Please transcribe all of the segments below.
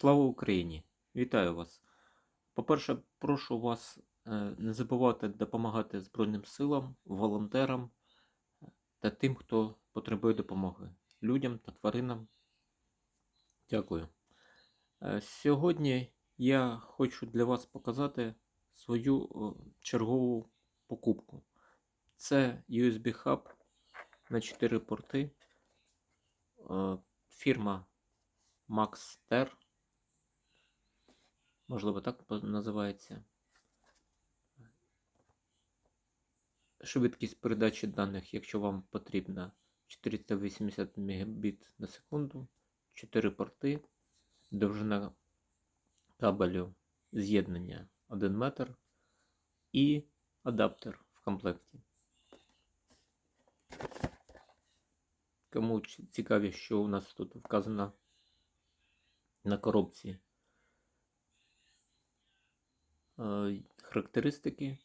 Слава Україні! Вітаю вас! По-перше, прошу вас е, не забувати допомагати Збройним силам, волонтерам е, та тим, хто потребує допомоги людям та тваринам. Дякую. Е, Сьогодні я хочу для вас показати свою чергову покупку. Це USB-хаб на 4 порти. Фірма Maxter. Можливо, так називається. Швидкість передачі даних, якщо вам потрібна 480 Мбіт на секунду, 4 порти, довжина кабелю з'єднання 1 метр і адаптер в комплекті. Кому цікаві, що у нас тут вказано на коробці характеристики.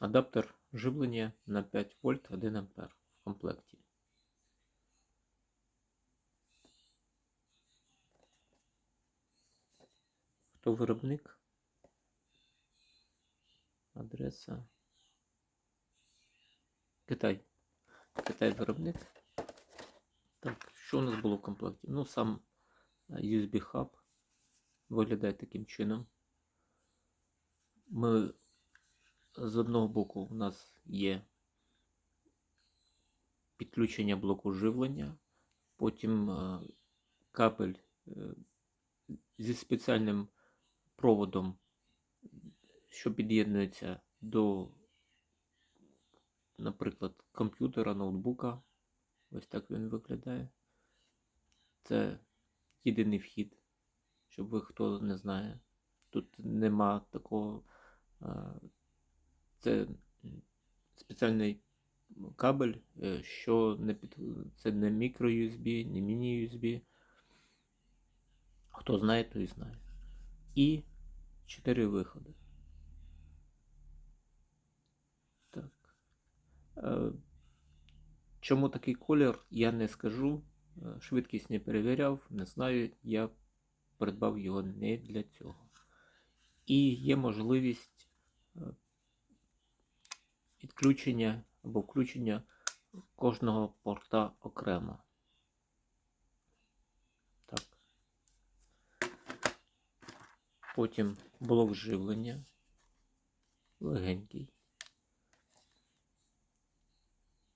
Адаптер живлення на 5 вольт 1 ампер в комплекті. Хто виробник? Адреса. Китай. Китай виробник. Так, що у нас було в комплекті? Ну, сам е, USB хаб виглядає таким чином. Ми з одного боку у нас є підключення блоку живлення, потім е, кабель е, зі спеціальним проводом, що під'єднується до, наприклад, комп'ютера, ноутбука. Ось так він виглядає. Це єдиний вхід, щоб ви хто не знає. Тут нема такого. Це спеціальний кабель, е, що не під... це не мікро USB, не міні USB. Хто знає, той знає. І 4 виходи. Так. Е, Чому такий колір, я не скажу. Е, Швидкість не перевіряв, не знаю. Я придбав його не для цього. І є можливість е, підключення або включення кожного порта окремо. Так. Потім блок живлення. Легенький.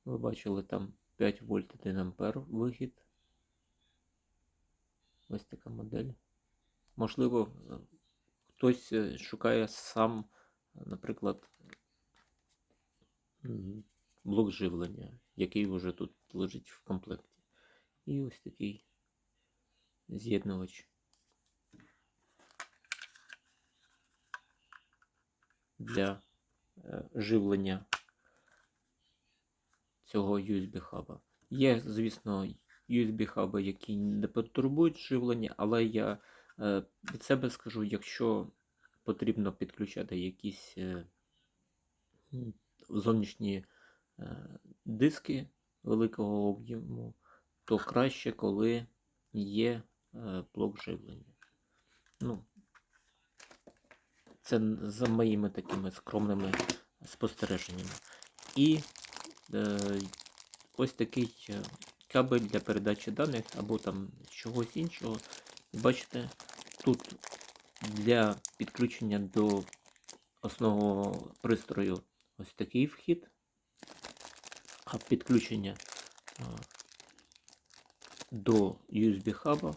Ви бачили там 5 вольт 1 ампер вихід. Ось така модель. Можливо, хтось е, шукає сам, наприклад, блок живлення, який вже тут лежить в комплекті. І ось такий з'єднувач для е, живлення цього USB хаба. Є, звісно, USB хаби, які не потребують живлення, але я від себе скажу, якщо потрібно підключати якісь е, зовнішні е, диски великого об'єму, то краще, коли є е, блок живлення. Ну, це за моїми такими скромними спостереженнями. І е, ось такий е, кабель для передачі даних або там чогось іншого. Бачите, тут для підключення до основного пристрою ось такий вхід, а підключення до USB хаба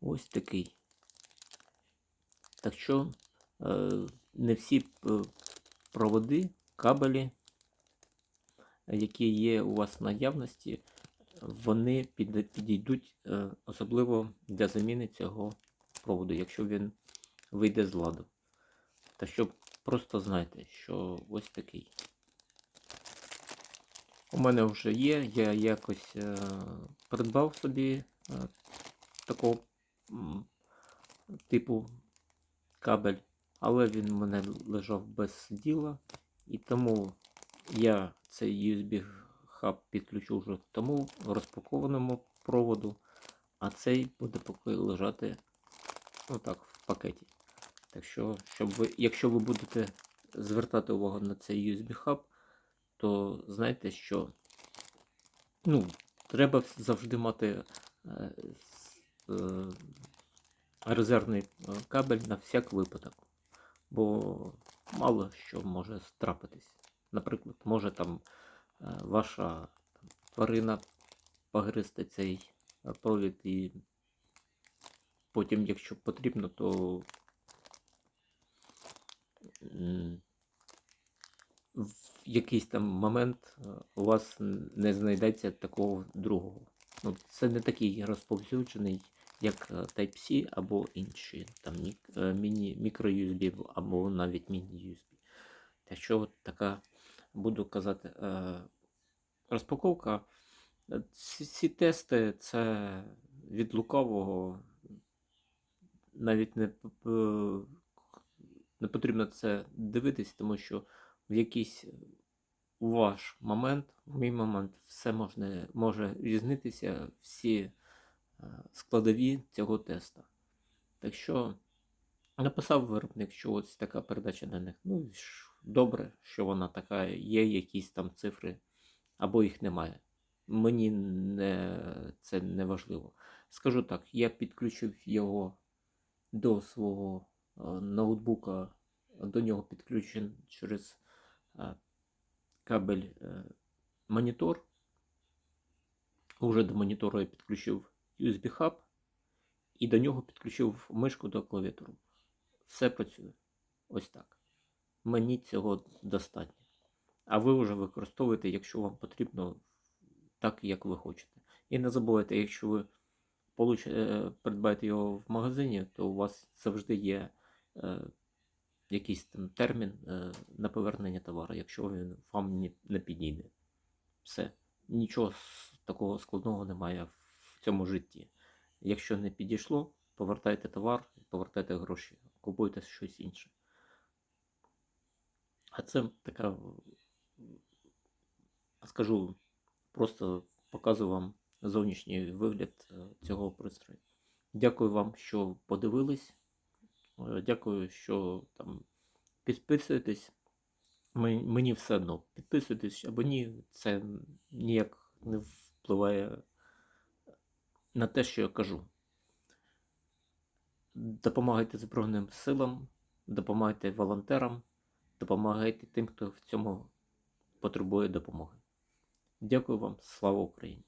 ось такий. Так що е, не всі е, проводи, кабелі, які є у вас в наявності, вони підійдуть е, особливо для заміни цього проводу, якщо він вийде з ладу. Так що просто знайте, що ось такий. У мене вже є, я якось е, придбав собі е, такого типу кабель, але він у мене лежав без діла, і тому я цей USB хаб підключу вже к тому розпакованому проводу, а цей буде поки лежати ну так, в пакеті. Так що, щоб ви, якщо ви будете звертати увагу на цей USB хаб, то знайте, що ну, треба завжди мати е, е, резервний е, кабель на всяк випадок. Бо мало що може трапитись. Наприклад, може там ваша тварина погризти цей е, провід і потім, якщо потрібно, то в якийсь там момент е, у вас не знайдеться такого другого. Ну, це не такий розповсюджений, як е, Type-C або інші там е, міні, мікро USB або навіть міні-USB. Так що така, буду казати, е, розпаковка. Е, Ці, ці тести це від лукавого навіть не, не потрібно це дивитись, тому що в якийсь ваш момент, в мій момент, все можна, може різнитися всі е, складові цього теста. Так що написав виробник, що ось така передача даних. Ну, і ж добре, що вона така, є якісь там цифри, або їх немає. Мені не, це не важливо. Скажу так, я підключив його до свого е, ноутбука, до нього підключен через е, кабель е, монітор. Уже до монітора я підключив USB хаб і до нього підключив мишку до клавіатуру. Все працює. Ось так. Мені цього достатньо. А ви вже використовуєте, якщо вам потрібно, так як ви хочете. І не забувайте, якщо ви получ- е, придбаєте його в магазині, то у вас завжди є е, якийсь там термін е, на повернення товару, якщо він вам не, не підійде. Все. Нічого такого складного немає в цьому житті. Якщо не підійшло, повертайте товар, повертайте гроші, купуйте щось інше. А це така, скажу, просто показую вам зовнішній вигляд е, цього пристрою. Дякую вам, що подивились. Е, Дякую, що там підписуєтесь. Мені все одно підписуйтесь або ні, це ніяк не впливає на те, що я кажу. Допомагайте Збройним силам, допомагайте волонтерам, допомагайте тим, хто в цьому потребує допомоги. Дякую вам, слава Україні!